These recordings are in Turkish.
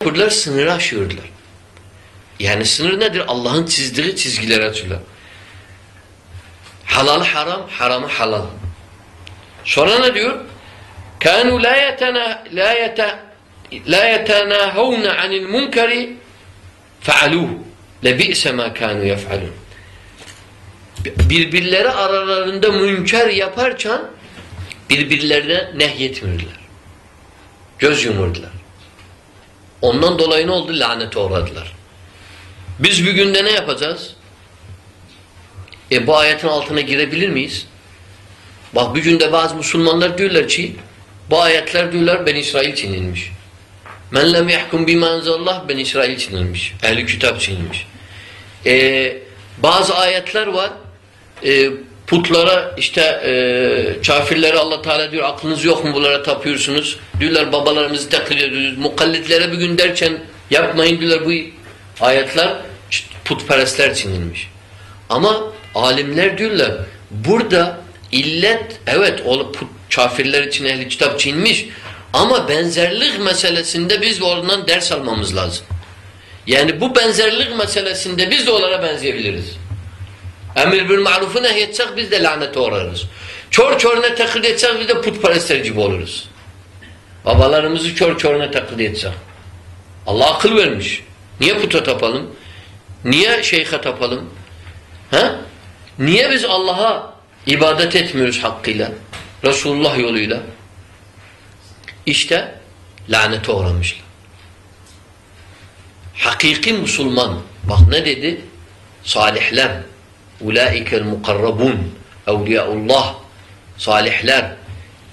Kurdular sınırı aşıyordular. Yani sınır nedir? Allah'ın çizdiği çizgilere açıyorlar. Halal haram, haramı halal. Sonra ne diyor? Kanu la yetena la yete la yetenahun anil munkeri faaluhu. Le bi'se ma kanu yef'alun. Birbirleri aralarında münker yaparken birbirlerine nehyetmirdiler. Göz yumurdular. Ondan dolayı ne oldu? Lanete uğradılar. Biz bugün de ne yapacağız? E bu ayetin altına girebilir miyiz? Bak bugün de bazı Müslümanlar diyorlar ki bu ayetler diyorlar ben İsrail için inmiş. Men lem yahkum bima enzelallah ben İsrail için inmiş. Ehli kitap için inmiş. E, bazı ayetler var e, putlara işte e, kafirlere Allah Teala diyor aklınız yok mu bunlara tapıyorsunuz? Diyorlar babalarımızı taklit ediyoruz. Mukallitlere bir gün derken yapmayın diyorlar bu ayetler putperestler için inmiş. Ama alimler diyorlar burada illet evet o put, kafirler için ehli kitap için inmiş ama benzerlik meselesinde biz oradan ders almamız lazım. Yani bu benzerlik meselesinde biz de onlara benzeyebiliriz. Emir bil marufu nehyetsek biz de lanete uğrarız. Çor çoruna taklit etsek biz de putperestler gibi oluruz. Babalarımızı çor çoruna taklit etsek. Allah akıl vermiş. Niye puta tapalım? Niye şeyhe tapalım? Ha? Niye biz Allah'a ibadet etmiyoruz hakkıyla? Resulullah yoluyla. İşte lanete uğramışlar. Hakiki Müslüman bak ne dedi? Salihler Ulaikel mukarrabun evliyaullah salihler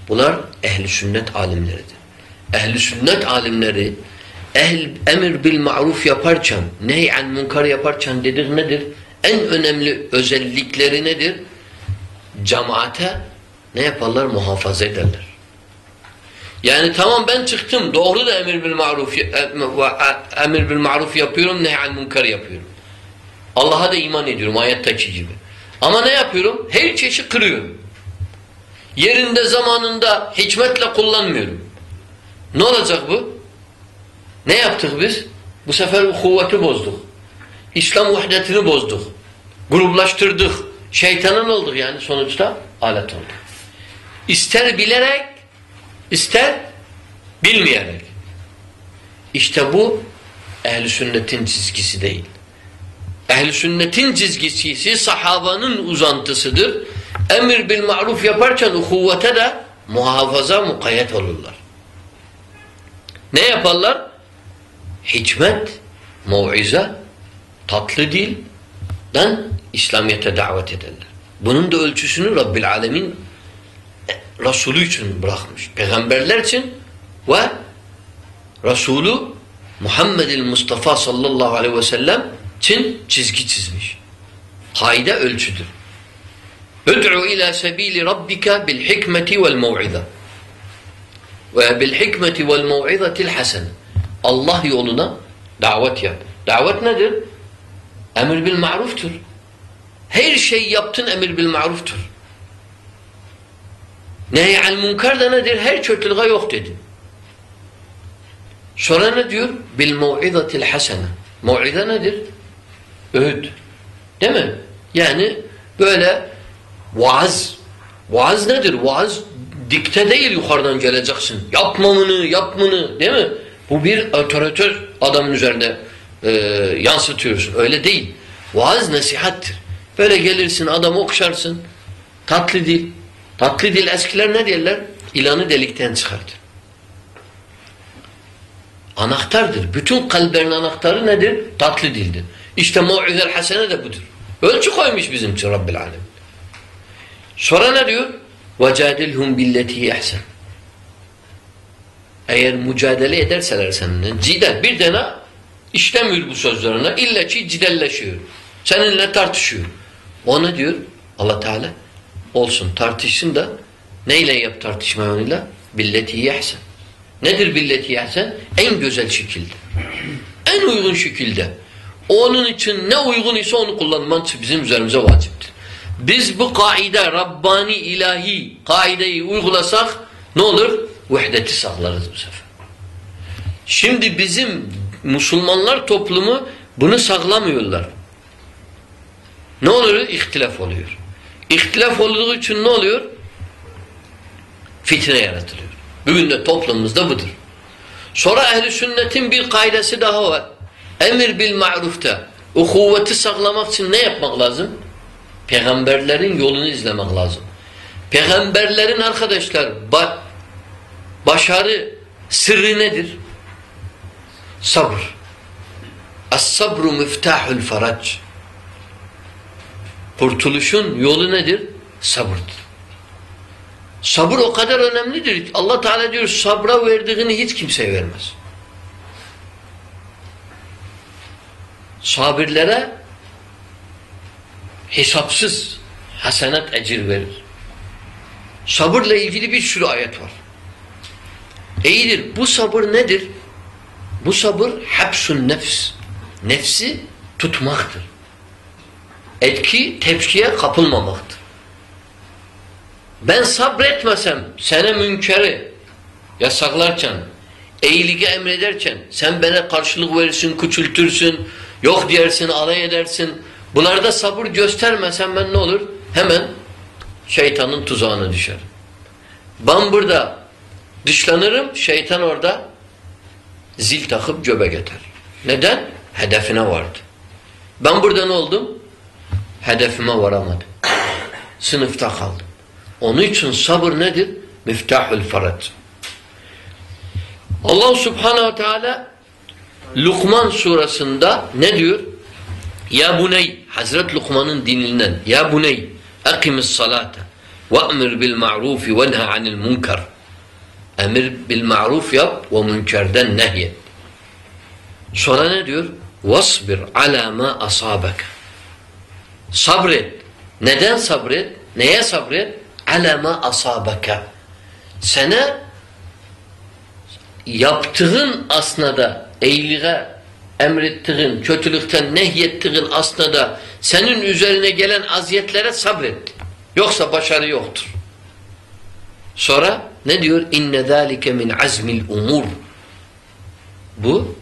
bunlar ehli sünnet alimleridir. Ehli sünnet alimleri ehl emir bil maruf yaparken nehyen munkar yaparken dedik nedir? En önemli özellikleri nedir? Cemaate ne yaparlar? Muhafaza ederler. Yani tamam ben çıktım doğru da emir bil maruf emir bil maruf yapıyorum nehyen munkar yapıyorum. Allah'a da iman ediyorum ayetteki gibi. Ama ne yapıyorum? Her çeşit kırıyorum. Yerinde zamanında hikmetle kullanmıyorum. Ne olacak bu? Ne yaptık biz? Bu sefer kuvveti bozduk. İslam vahdetini bozduk. Gruplaştırdık. Şeytanın olduk yani sonuçta alet olduk. İster bilerek, ister bilmeyerek. İşte bu ehl sünnetin çizgisi değil. Ehl-i sünnetin çizgisi sahabanın uzantısıdır. Emir bil maruf yaparken uhuvvete de muhafaza mukayyet olurlar. Ne yaparlar? Hikmet, muize, tatlı dilden İslamiyet'e davet ederler. Bunun da ölçüsünü Rabbil Alemin Resulü için bırakmış. Peygamberler için ve Resulü Muhammedil Mustafa sallallahu aleyhi ve sellem için çizgi çizmiş. Kaide ölçüdür. Üd'u ila sebili rabbika bil hikmeti vel mev'iza. Ve bil hikmeti vel mev'izatil hasene. Allah yoluna davet yap. Davet nedir? Emir bil maruftur. Her şey yaptın emir bil maruftur. Nehy'al munkar da nedir? Her kötülüğe yok dedin. Sonra ne diyor? Bil mev'izatil hasene. Mev'iza nedir? Öğüt. Değil mi? Yani böyle vaaz. Vaaz nedir? Vaaz dikte değil yukarıdan geleceksin. Yapmamını, yapmını değil mi? Bu bir otoritör adamın üzerinde e, yansıtıyorsun. Öyle değil. Vaaz nasihattir. Böyle gelirsin adamı okşarsın. Tatlı dil. Tatlı dil eskiler ne derler? İlanı delikten çıkartır. Anahtardır. Bütün kalplerin anahtarı nedir? Tatlı dildir. İşte mu'izel hasene de budur. Ölçü koymuş bizim için Rabbil Alem. Sonra ne diyor? وَجَادِلْهُمْ بِالَّتِهِ اَحْسَنِ Eğer mücadele ederseler seninle, cidel bir tane işlemiyor bu sözlerine, illa ki cidelleşiyor. Seninle tartışıyor. O ne diyor? Allah Teala olsun tartışsın da neyle yap tartışma onunla? Billetihi ehsen. Nedir billetihi ehsen? En güzel şekilde. En uygun şekilde. Onun için ne uygun ise onu kullanman bizim üzerimize vaciptir. Biz bu kaide Rabbani ilahi kaideyi uygulasak ne olur? Vahdeti sağlarız bu sefer. Şimdi bizim Müslümanlar toplumu bunu saklamıyorlar. Ne oluyor? İhtilaf oluyor. İhtilaf olduğu için ne oluyor? Fitne yaratılıyor. Bugün de toplumumuzda budur. Sonra ehli sünnetin bir kaidesi daha var. Emir bil ma'rufta. O kuvveti saklamak için ne yapmak lazım? Peygamberlerin yolunu izlemek lazım. Peygamberlerin arkadaşlar ba başarı sırrı nedir? Sabır. As-sabru miftahul farac. Kurtuluşun yolu nedir? Sabırdır. Sabır o kadar önemlidir. Allah Teala diyor sabra verdiğini hiç kimseye vermez. Sabirlere hesapsız hasenat ecir verir. Sabırla ilgili bir sürü ayet var. İyidir. Bu sabır nedir? Bu sabır hapsun nefs. Nefsi tutmaktır. Etki, tepkiye kapılmamaktır. Ben sabretmesem sana münkeri yasaklarken, iyiliği emrederken sen bana karşılık verirsin, küçültürsün, yok diyersin, alay edersin. Bunlarda sabır göstermesen ben ne olur? Hemen şeytanın tuzağına düşerim. Ben burada dışlanırım, şeytan orada zil takıp göbe getir. Neden? Hedefine vardı. Ben burada ne oldum? Hedefime varamadım. Sınıfta kaldım. Onun için sabır nedir? Miftahül farat. Allah subhanehu teala Lukman surasında ne diyor? Ya buney Hazret Lukman'ın dininden Ya buney akimis salate ve emir bil ma'rufi ve nha anil munkar emir bil ma'ruf yap ve münkerden nehyet. Sonra ne diyor? Vasbir ala ma asabaka. Sabret. Neden sabret? Neye sabret? Ala ma asabaka. Sana yaptığın asnada iyiliğe emrettiğin, kötülükten nehyettiğin asnada senin üzerine gelen aziyetlere sabret. Yoksa başarı yoktur. Sonra ne diyor? İnne zâlike min azmil umur. Bu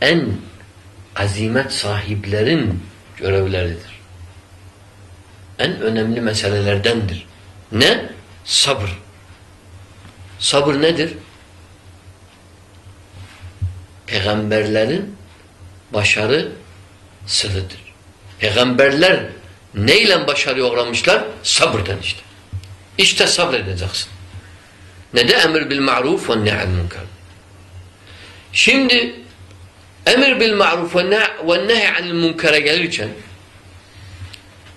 en azimet sahiplerin görevleridir. En önemli meselelerdendir. Ne? Sabır. Sabır nedir? Peygamberlerin başarı sırrıdır. Peygamberler neyle başarı uğramışlar? Sabırdan işte. İşte sabredeceksin. Ne de emir bil ma'ruf ve ne'al munkar. Şimdi emir bil ma'ruf ve nehy munkara gelirken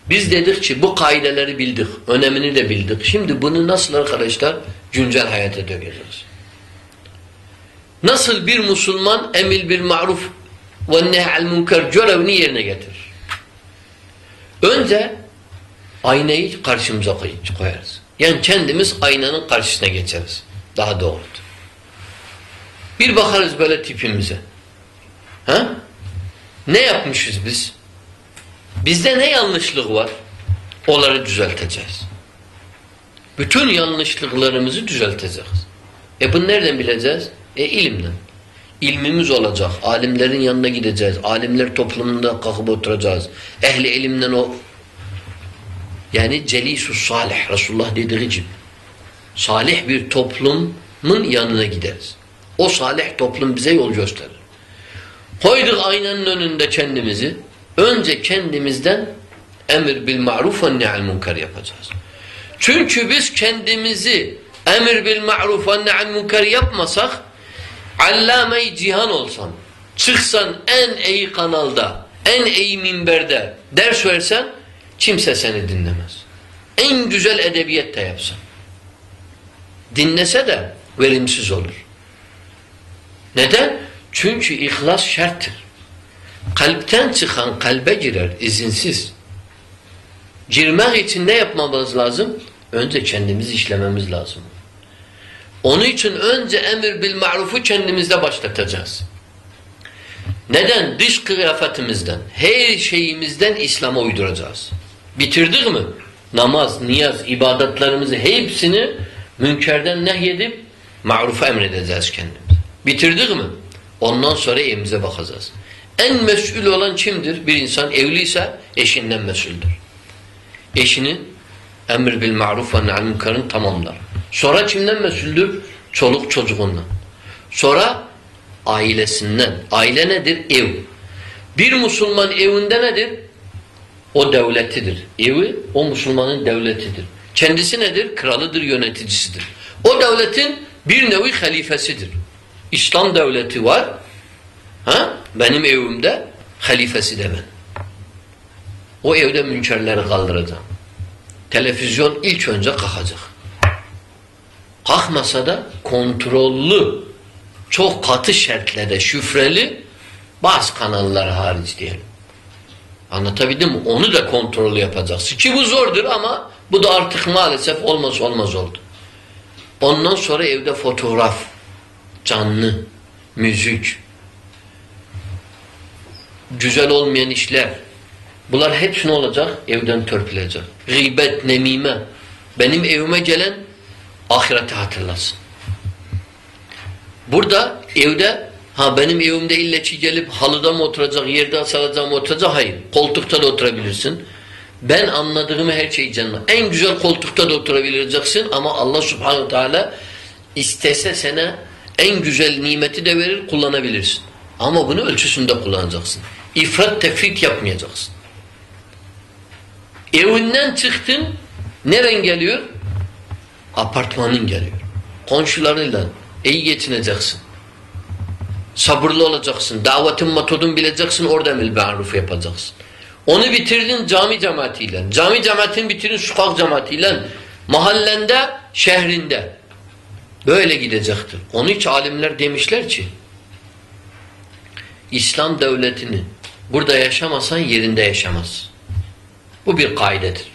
biz dedik ki bu kaideleri bildik, önemini de bildik. Şimdi bunu nasıl arkadaşlar güncel hayata dökeceğiz? Nasıl bir Müslüman emir bil ma'ruf ve nehy'al munkar görevini yerine getirir? Önce aynayı karşımıza koyarız. Yani kendimiz aynanın karşısına geçeriz. Daha doğrudur. Bir bakarız böyle tipimize. Ha? Ne yapmışız biz? Bizde ne yanlışlık var? Onları düzelteceğiz. Bütün yanlışlıklarımızı düzelteceğiz. E bunu nereden bileceğiz? E ilimden. İlmimiz olacak. Alimlerin yanına gideceğiz. Alimler toplumunda kalkıp oturacağız. Ehli ilimden o yani celisus salih Resulullah dediği gibi. Salih bir toplumun yanına gideriz. O salih toplum bize yol gösterir. Koyduk aynanın önünde kendimizi. Önce kendimizden emir bil ma'ruf ve ne'al munkar yapacağız. Çünkü biz kendimizi emir bil ma'ruf ve ne'al munkar yapmasak allame cihan olsan, çıksan en iyi kanalda, en iyi minberde ders versen kimse seni dinlemez. En güzel edebiyat da yapsan. Dinlese de verimsiz olur. Neden? Çünkü ihlas şarttır. Kalpten çıkan kalbe girer izinsiz. Girmek için ne yapmamız lazım? Önce kendimizi işlememiz lazım. Onun için önce emir bil ma'rufu kendimizde başlatacağız. Neden? Dış kıyafetimizden, her şeyimizden İslam'a uyduracağız. Bitirdik mi? Namaz, niyaz, ibadetlerimizi hepsini münkerden nehyedip ma'rufa emredeceğiz kendimize. Bitirdik mi? Ondan sonra evimize bakacağız. En mesul olan kimdir? Bir insan evliyse eşinden mesuldür. Eşinin emir bil maruf ve nahl münkerin tamamlar. Sonra kimden mesuldür? Çoluk çocuğundan. Sonra ailesinden. Aile nedir? Ev. Bir Müslüman evinde nedir? O devletidir. Evi o Müslümanın devletidir. Kendisi nedir? Kralıdır, yöneticisidir. O devletin bir nevi halifesidir. İslam devleti var. Ha? Benim evimde halifesi de ben. O evde münkerleri kaldıracağım. Televizyon ilk önce kalkacak. Kalkmasa da kontrollü, çok katı şartlarda şifreli bazı kanallar hariç diyelim. Anlatabildim mi? Onu da kontrollü yapacaksın. Ki bu zordur ama bu da artık maalesef olmaz olmaz oldu. Ondan sonra evde fotoğraf, canlı, müzik, güzel olmayan işler. Bunlar hepsi ne olacak? Evden törpülecek. Gıybet, nemime. Benim evime gelen ahireti hatırlasın. Burada evde ha benim evimde illeçi gelip halıda mı oturacak, yerde asılacak mı oturacak? Hayır. Koltukta da oturabilirsin. Ben anladığımı her şeyi canına. En güzel koltukta da oturabileceksin ama Allah subhanahu teala istese sana en güzel nimeti de verir kullanabilirsin. Ama bunu ölçüsünde kullanacaksın. İfrat tefrit yapmayacaksın. Evinden çıktın neren geliyor? Apartmanın geliyor. Komşularıyla iyi geçineceksin. Sabırlı olacaksın. Davetin metodunu bileceksin. Orada mil ma'ruf yapacaksın. Onu bitirdin cami cemaatiyle. Cami cemaatini bitirdin sokak cemaatiyle. Mahallende, şehrinde. Böyle gidecektir. Onun için alimler demişler ki İslam devletini burada yaşamasan yerinde yaşamaz. Bu bir kaidedir.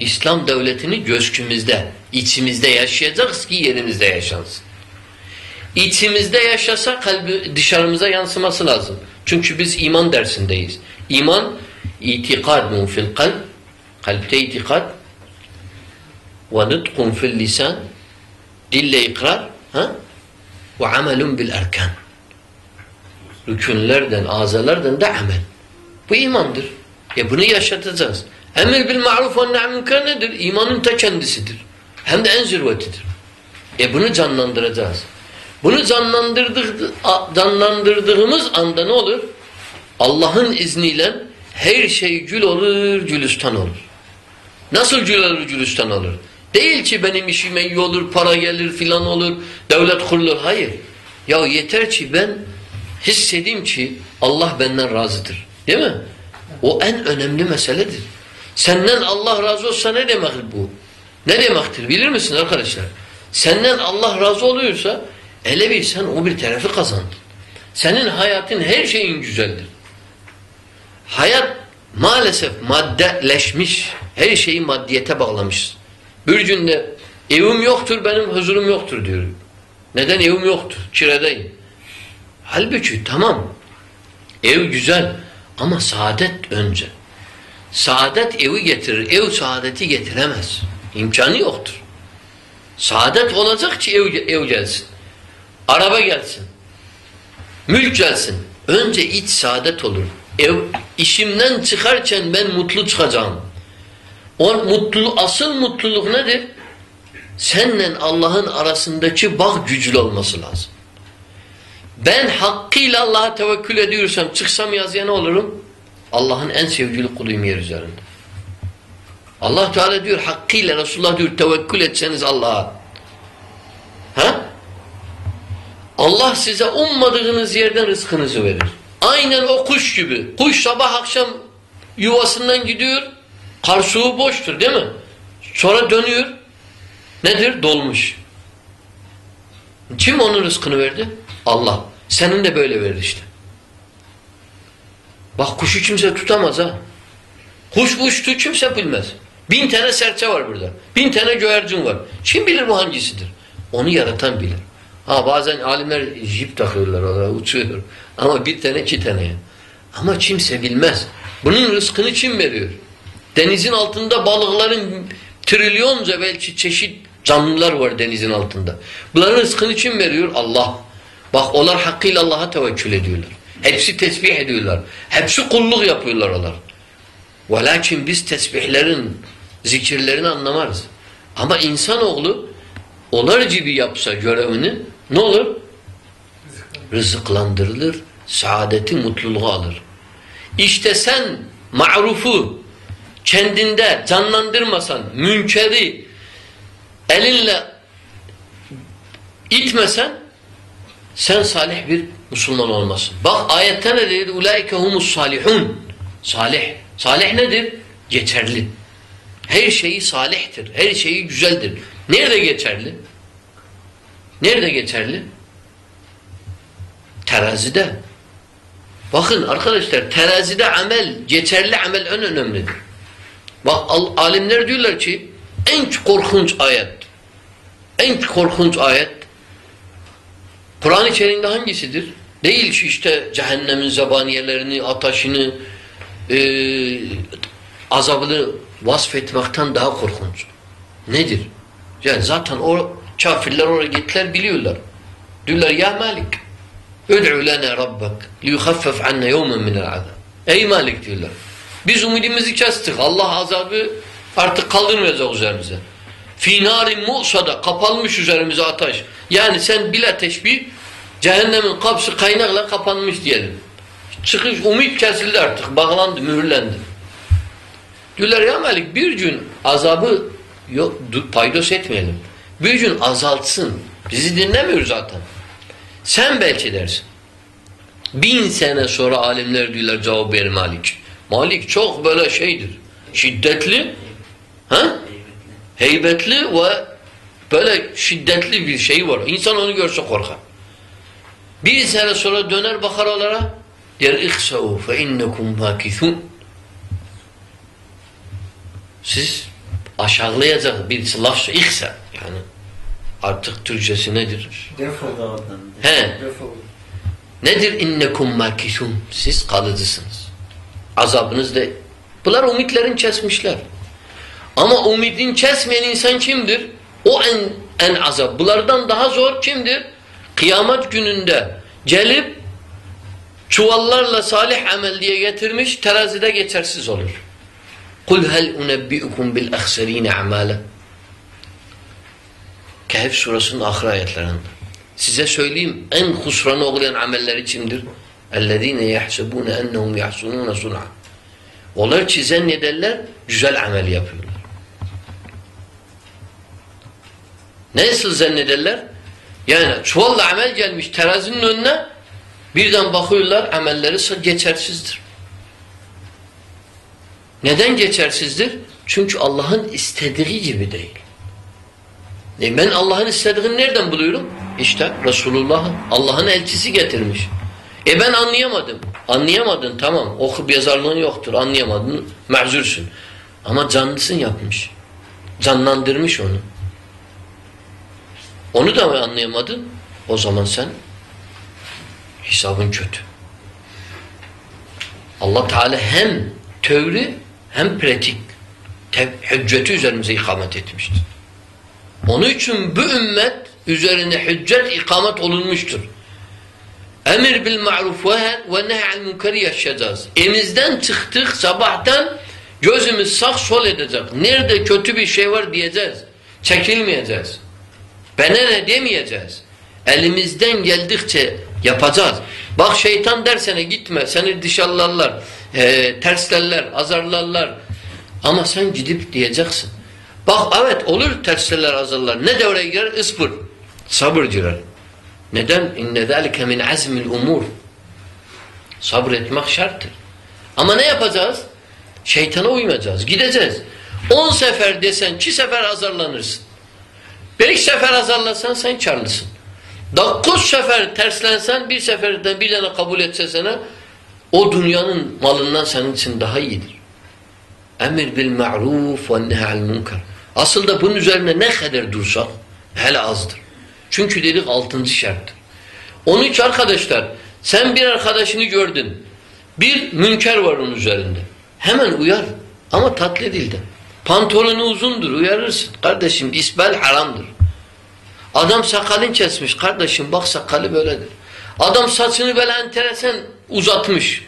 İslam devletini göskümüzde, içimizde yaşayacağız ki yerimizde yaşansın. İçimizde yaşasa kalbi dışarımıza yansıması lazım. Çünkü biz iman dersindeyiz. İman itikadun fil kalb kalpte itikad ve nutkun fil lisan dille ikrar ha? ve amelun bil erkan rükünlerden, azalardan da amel. Bu imandır. E bunu yaşatacağız. Emir bil ma'ruf ve nahy münker nedir? İmanın ta kendisidir. Hem de en zirvetidir. E bunu canlandıracağız. Bunu canlandırdık, canlandırdığımız anda ne olur? Allah'ın izniyle her şey gül olur, gülistan olur. Nasıl gül olur, gülistan olur? Değil ki benim işime iyi olur, para gelir filan olur, devlet kurulur. Hayır. Ya yeter ki ben hissedeyim ki Allah benden razıdır. Değil mi? O en önemli meseledir. Senden Allah razı olsa ne demek bu? Ne demektir bilir misin arkadaşlar? Senden Allah razı oluyorsa ele bir sen o bir tarafı kazandın. Senin hayatın her şeyin güzeldir. Hayat maalesef maddeleşmiş. Her şeyi maddiyete bağlamış. Bir günde evim yoktur benim huzurum yoktur diyor. Neden evim yoktur? Kiradayım. Halbuki tamam ev güzel ama saadet önce. Saadet evi getirir. Ev saadeti getiremez. İmkanı yoktur. Saadet olacak ki ev, ev gelsin. Araba gelsin. Mülk gelsin. Önce iç saadet olur. Ev işimden çıkarken ben mutlu çıkacağım. O mutlu asıl mutluluk nedir? Seninle Allah'ın arasındaki bağ güçlü olması lazım. Ben hakkıyla Allah'a tevekkül ediyorsam çıksam yazıya ne olurum? Allah'ın en sevgili kuluyum yer üzerinde. Allah Teala diyor hakkıyla Resulullah diyor tevekkül etseniz Allah'a. Ha? Allah size ummadığınız yerden rızkınızı verir. Aynen o kuş gibi. Kuş sabah akşam yuvasından gidiyor. Karsuğu boştur değil mi? Sonra dönüyor. Nedir? Dolmuş. Kim onun rızkını verdi? Allah. Senin de böyle verir işte. Bak kuşu kimse tutamaz ha. Kuş uçtu kimse bilmez. Bin tane serçe var burada. Bin tane güvercin var. Kim bilir bu hangisidir? Onu yaratan bilir. Ha bazen alimler jip takıyorlar oraya uçuyor. Ama bir tane iki tane. Ama kimse bilmez. Bunun rızkını kim veriyor? Denizin altında balıkların trilyonca belki çeşit canlılar var denizin altında. Bunların rızkını kim veriyor? Allah. Bak onlar hakkıyla Allah'a tevekkül ediyorlar. Hepsi tesbih ediyorlar. Hepsi kulluk yapıyorlar onlar. Velakin biz tesbihlerin, zikirlerini anlamarız. Ama insanoğlu onlar gibi yapsa görevini ne olur? Rızıklandırılır, saadeti, mutluluğu alır. İşte sen ma'rufu kendinde canlandırmasan, münkeri elinle itmesen sen salih bir Müslüman olmasın. Bak ayette ne dedi? Ulaike humus salihun. Salih. Salih nedir? Geçerli. Her şeyi salihtir. Her şeyi güzeldir. Nerede geçerli? Nerede geçerli? Terazide. Bakın arkadaşlar terazide amel, geçerli amel en önemlidir. Bak alimler diyorlar ki en korkunç ayet en korkunç ayet Kur'an içerisinde hangisidir? Değil ki işte cehennemin zabaniyelerini, ataşını, e, azabını vasfetmekten daha korkunç. Nedir? Yani zaten o kafirler oraya gittiler biliyorlar. Diyorlar ya Malik Üd'u lana rabbak liyuhaffef anna yevmen minel azab. Ey Malik diyorlar. Biz umudumuzu kestik. Allah azabı artık kaldırmayacak üzerimize. Fî nârin mu'sada kapalmış üzerimize ateş. Yani sen bile teşbih cehennemin kapısı kaynakla kapanmış diyelim. Çıkış umut kesildi artık. Bağlandı, mühürlendi. Diyorlar ya Malik bir gün azabı yok, paydos etmeyelim. Bir gün azaltsın. Bizi dinlemiyor zaten. Sen belki dersin. Bin sene sonra alimler diyorlar cevap verir Malik. Malik çok böyle şeydir. Şiddetli. Ha? Heybetli ve böyle şiddetli bir şey var. İnsan onu görse korkar. Bir sene sonra döner bakar onlara der ihsa'u fe innekum makithun siz aşağılayacak bir laf ihsa yani artık Türkçesi nedir? Defol da oradan. He. Defol. Nedir innekum makithun siz kalıcısınız. Azabınız da bunlar umutlerin kesmişler. Ama umidin kesmeyen insan kimdir? O en en azap. Bunlardan daha zor kimdir? Kıyamet gününde gelip çuvallarla salih amel diye getirmiş terazide geçersiz olur. Kul hel unebbiukum bil ahserine amale. Kehf surasının ahir ayetlerinde. Size söyleyeyim en husrana uğrayan amelleri kimdir? اَلَّذ۪ينَ يَحْسَبُونَ اَنَّهُمْ يَحْسُنُونَ صُنْعًا Onlar ki zannederler, güzel amel yapıyorlar. Nasıl zannederler? Yani çuvalla amel gelmiş terazinin önüne birden bakıyorlar amelleri geçersizdir. Neden geçersizdir? Çünkü Allah'ın istediği gibi değil. E ben Allah'ın istediğini nereden buluyorum? İşte Resulullah Allah'ın elçisi getirmiş. E ben anlayamadım. Anlayamadın tamam. Okup yazarlığın yoktur. Anlayamadın. Mezursun. Ama canlısın yapmış. Canlandırmış onu. Onu da anlayamadın. O zaman sen hesabın kötü. Allah Teala hem teori hem pratik hücceti üzerimize ikamet etmiştir. Onun için bu ümmet üzerine hüccet ikamet olunmuştur. Emir bil ma'ruf ve nehy'al münkeri yaşayacağız. Emizden çıktık sabahtan gözümüz sağ sol edecek. Nerede kötü bir şey var diyeceğiz. Çekilmeyeceğiz. Bana ne demeyeceğiz. Elimizden geldikçe yapacağız. Bak şeytan dersene gitme. Seni dışarılarlar, e, terslerler, azarlarlar. Ama sen gidip diyeceksin. Bak evet olur terslerler, azarlar. Ne devreye girer? Isbır. Sabır girer. Neden? İnne zâlike min azmil umur. Sabretmek şarttır. Ama ne yapacağız? Şeytana uymayacağız. Gideceğiz. On sefer desen, iki sefer azarlanırsın. Bir sefer azarlasan sen karlısın. Dokuz sefer terslensen bir seferden bir tane kabul etse sana o dünyanın malından senin için daha iyidir. Emir bil ma'ruf ve nehal munkar. Asıl da bunun üzerine ne kadar dursak hele azdır. Çünkü dedik altıncı şarttır. Onun için arkadaşlar sen bir arkadaşını gördün. Bir münker var onun üzerinde. Hemen uyar ama tatlı dilden. Pantolonu uzundur uyarırsın. Kardeşim isbel haramdır. Adam sakalın kesmiş. Kardeşim bak sakalı böyledir. Adam saçını böyle enteresan uzatmış.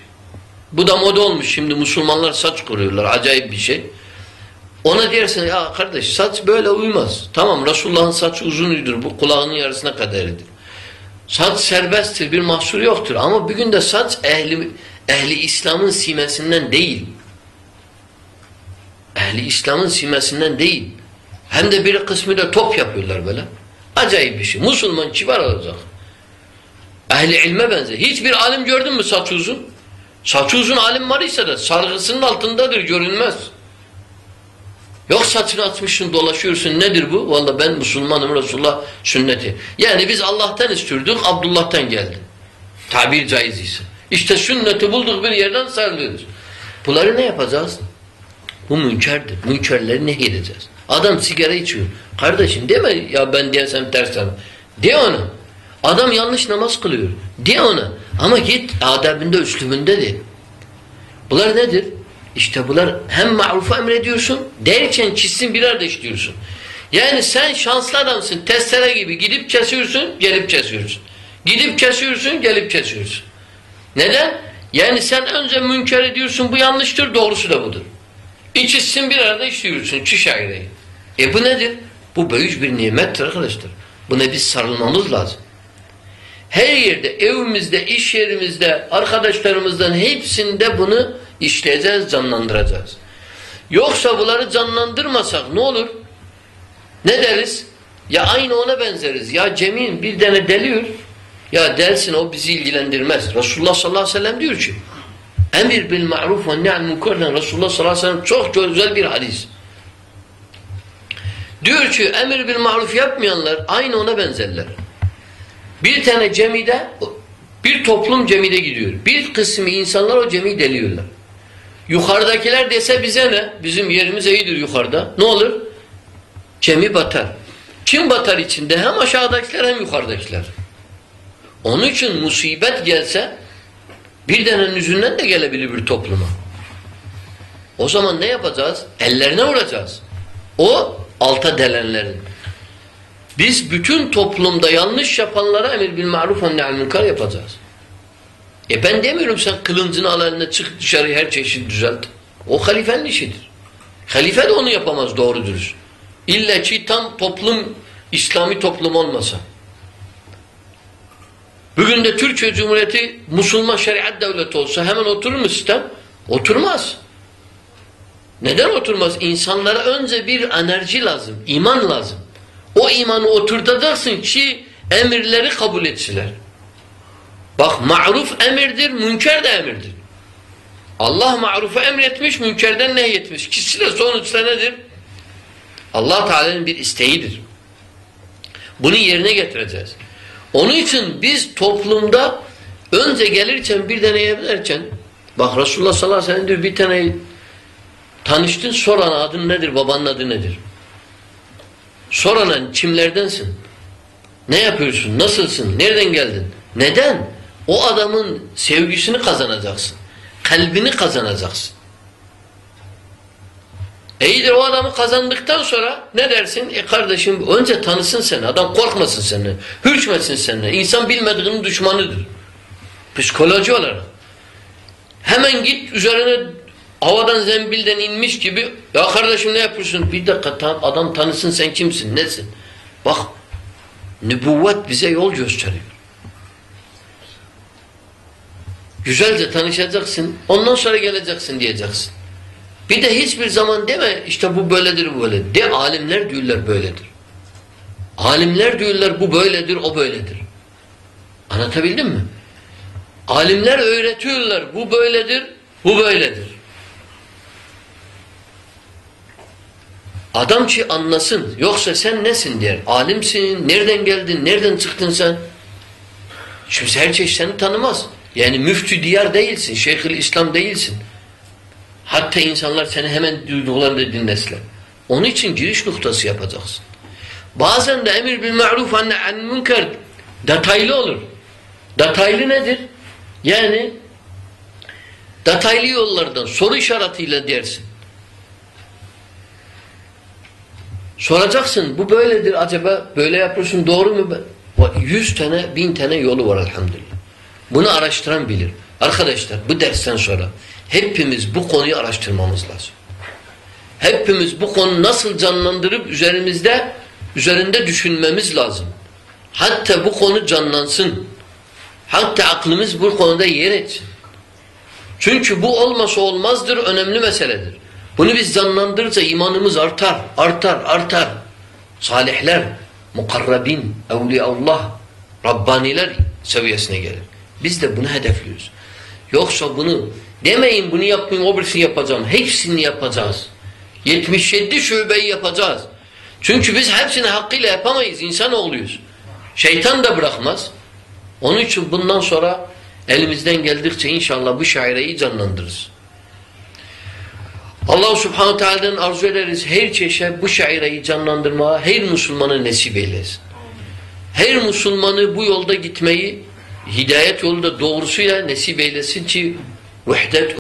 Bu da moda olmuş. Şimdi Müslümanlar saç kuruyorlar. Acayip bir şey. Ona dersin ya kardeş saç böyle uymaz. Tamam Resulullah'ın saçı uzunuydur. Bu kulağının yarısına kadarıdır. Saç serbesttir. Bir mahsur yoktur. Ama bugün de saç ehli, ehli İslam'ın simesinden değil. Ehli İslam'ın simesinden değil. Hem de bir kısmı da top yapıyorlar böyle. Acayip bir şey. Müslüman kibar olacak. Ehli ilme benzer. Hiçbir alim gördün mü saç uzun? Saç uzun alim var ise de sargısının altındadır görünmez. Yok saçını atmışsın dolaşıyorsun nedir bu? Valla ben Müslümanım Resulullah sünneti. Yani biz Allah'tan istiyorduk Abdullah'tan geldi. Tabir caiz ise. İşte sünneti bulduk bir yerden sarılıyoruz. Bunları ne yapacağız? Bu münkerdir. Münkerleri ne edeceğiz? Adam sigara içiyor. Kardeşim deme ya ben diyesem ters ama. De ona. Adam yanlış namaz kılıyor. De ona. Ama git adabında, üslubunda de. Bunlar nedir? İşte bunlar hem marufu emrediyorsun derken çizsin bir arada işliyorsun. Yani sen şanslı adamsın. Testere gibi gidip kesiyorsun, gelip kesiyorsun. Gidip kesiyorsun, gelip kesiyorsun. Neden? Yani sen önce münker ediyorsun bu yanlıştır, doğrusu da budur. İkisini bir arada işliyorsun, çiş ayrıyı. E bu nedir? Bu büyük bir nimettir arkadaşlar. Buna biz sarılmamız lazım. Her yerde, evimizde, iş yerimizde, arkadaşlarımızdan hepsinde bunu işleyeceğiz, canlandıracağız. Yoksa bunları canlandırmasak ne olur? Ne deriz? Ya aynı ona benzeriz. Ya Cemil bir tane deliyor. Ya dersin o bizi ilgilendirmez. Resulullah sallallahu aleyhi ve sellem diyor ki emir bil ma'ruf ve ne'an münkerden Resulullah sallallahu aleyhi ve sellem çok güzel bir hadis. Diyor ki emir bil maruf yapmayanlar aynı ona benzerler. Bir tane cemide bir toplum cemide gidiyor. Bir kısmı insanlar o cemiyi deliyorlar. Yukarıdakiler dese bize ne? Bizim yerimiz iyidir yukarıda. Ne olur? Cemi batar. Kim batar içinde? Hem aşağıdakiler hem yukarıdakiler. Onun için musibet gelse bir tanenin yüzünden de gelebilir bir topluma. O zaman ne yapacağız? Ellerine vuracağız. O alta delenlerin. Biz bütün toplumda yanlış yapanlara emir bil maruf ve ne'al münker yapacağız. E ben demiyorum sen kılıncını al eline çık dışarı her çeşit düzelt. O halifenin işidir. Halife de onu yapamaz doğru dürüst. İlla ki tam toplum İslami toplum olmasa. Bugün de Türkiye Cumhuriyeti Müslüman şeriat devleti olsa hemen oturur mu sistem? Oturmaz. Neden oturmaz? İnsanlara önce bir enerji lazım, iman lazım. O imanı oturtacaksın ki emirleri kabul etsiler. Bak maruf emirdir, münker de emirdir. Allah marufu emretmiş, münkerden nehyetmiş. İkisi de sonuçta nedir? Allah Teala'nın bir isteğidir. Bunu yerine getireceğiz. Onun için biz toplumda önce gelirken bir deneyimlerken bak Resulullah sallallahu aleyhi ve sellem diyor bir tane tanıştın soran adın nedir babanın adı nedir? Soranan kimlerdensin? Ne yapıyorsun? Nasılsın? Nereden geldin? Neden? O adamın sevgisini kazanacaksın. Kalbini kazanacaksın. İyidir o adamı kazandıktan sonra ne dersin? E kardeşim önce tanısın seni. Adam korkmasın senden. Hürçmesin senden. İnsan bilmediğinin düşmanıdır. Psikoloji olarak. Hemen git üzerine havadan zembilden inmiş gibi ya kardeşim ne yapıyorsun? Bir dakika adam tanısın sen kimsin? Nesin? Bak nübüvvet bize yol gösteriyor. Güzelce tanışacaksın. Ondan sonra geleceksin diyeceksin. Bir de hiçbir zaman deme işte bu böyledir bu böyle. De alimler diyorlar böyledir. Alimler diyorlar bu böyledir o böyledir. Anlatabildim mi? Alimler öğretiyorlar bu böyledir bu böyledir. Adam ki anlasın. Yoksa sen nesin der. Alimsin. Nereden geldin? Nereden çıktın sen? Şimdi her çeşit seni tanımaz. Yani müftü diyar değilsin. Şeyhül İslam değilsin. Hatta insanlar seni hemen duyduklarında dinlesinler. Onun için giriş noktası yapacaksın. Bazen de emir bil ma'ruf an münker detaylı olur. Detaylı nedir? Yani detaylı yollardan soru işaretiyle dersin. Soracaksın bu böyledir acaba böyle yapıyorsun doğru mu? Yüz tane bin tane yolu var elhamdülillah. Bunu araştıran bilir. Arkadaşlar bu dersten sonra hepimiz bu konuyu araştırmamız lazım. Hepimiz bu konu nasıl canlandırıp üzerimizde üzerinde düşünmemiz lazım. Hatta bu konu canlansın. Hatta aklımız bu konuda yer etsin. Çünkü bu olmasa olmazdır, önemli meseledir. Bunu biz canlandırırsa imanımız artar, artar, artar. Salihler, mukarrabin, evliyaullah, Rabbaniler seviyesine gelir. Biz de bunu hedefliyoruz. Yoksa bunu demeyin bunu yapmayayım, o birisini yapacağım. Hepsini yapacağız. 77 şubeyi yapacağız. Çünkü biz hepsini hakkıyla yapamayız. İnsan oluyoruz. Şeytan da bırakmaz. Onun için bundan sonra elimizden geldikçe inşallah bu şaireyi canlandırırız. Allah subhanahu teala'dan arzu ederiz her çeşit bu şaireyi canlandırmaya her Müslümanı nasip eylesin. Her Müslümanı bu yolda gitmeyi hidayet yolunda doğrusuyla nasip eylesin ki وحدات